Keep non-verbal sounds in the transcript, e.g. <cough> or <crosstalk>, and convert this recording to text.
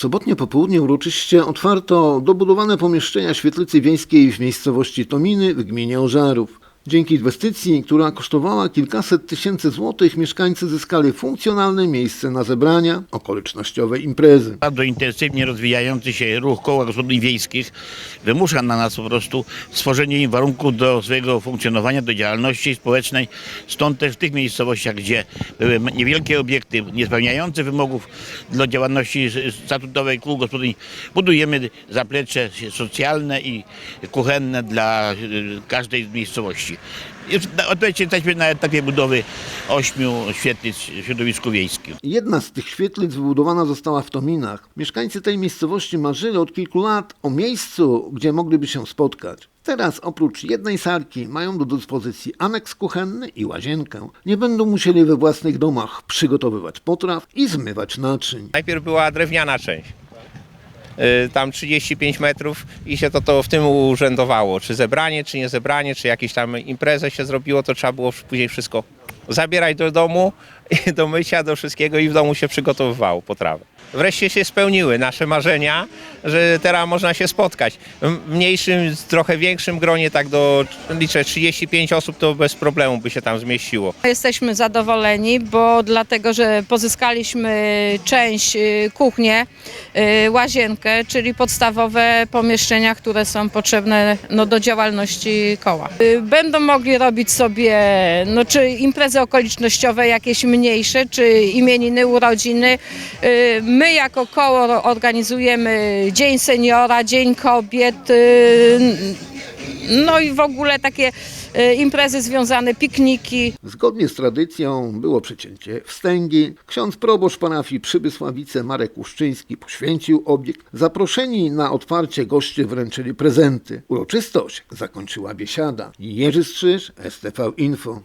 sobotnie popołudnie uroczyście otwarto dobudowane pomieszczenia świetlicy wiejskiej w miejscowości Tominy w gminie Ożarów. Dzięki inwestycji, która kosztowała kilkaset tysięcy złotych, mieszkańcy zyskali funkcjonalne miejsce na zebrania, okolicznościowe imprezy. Bardzo intensywnie rozwijający się ruch koła gospodyń wiejskich wymusza na nas po prostu stworzenie im warunków do swojego funkcjonowania, do działalności społecznej. Stąd też w tych miejscowościach, gdzie były niewielkie obiekty nie spełniające wymogów dla działalności statutowej kół gospodyń, budujemy zaplecze socjalne i kuchenne dla y, każdej z miejscowości. I w- na- Obecnie jesteśmy na etapie budowy ośmiu świetlic w środowisku wiejskim. Jedna z tych świetlic wybudowana została w Tominach. Mieszkańcy tej miejscowości marzyli od kilku lat o miejscu, gdzie mogliby się spotkać. Teraz oprócz jednej sarki mają do dyspozycji aneks kuchenny i łazienkę. Nie będą musieli we własnych domach przygotowywać potraw i zmywać naczyń. Najpierw była drewniana część. Y, Tam 35 metrów i się to, to w tym urzędowało. Czy zebranie, czy nie zebranie, czy jakieś tam imprezę się zrobiło, to trzeba było później wszystko zabierać do domu, <laughs> do mycia, do wszystkiego i w domu się przygotowywało potrawy. Wreszcie się spełniły nasze marzenia, że teraz można się spotkać. W mniejszym, trochę większym gronie, tak do, liczę, 35 osób to bez problemu by się tam zmieściło. Jesteśmy zadowoleni, bo dlatego, że pozyskaliśmy część y, kuchnię, y, łazienkę, czyli podstawowe pomieszczenia, które są potrzebne no, do działalności koła. Y, Będą mogli robić sobie no, czy imprezy okolicznościowe jakieś mniejsze, czy imieniny, urodziny. Y, My jako koło organizujemy Dzień Seniora, Dzień Kobiet, y, no i w ogóle takie y, imprezy związane, pikniki. Zgodnie z tradycją było przecięcie wstęgi. Ksiądz proboszcz parafii Przybysławice Marek Łuszczyński poświęcił obiekt. Zaproszeni na otwarcie goście wręczyli prezenty. Uroczystość zakończyła biesiada. Jerzy Strzyż, STV Info.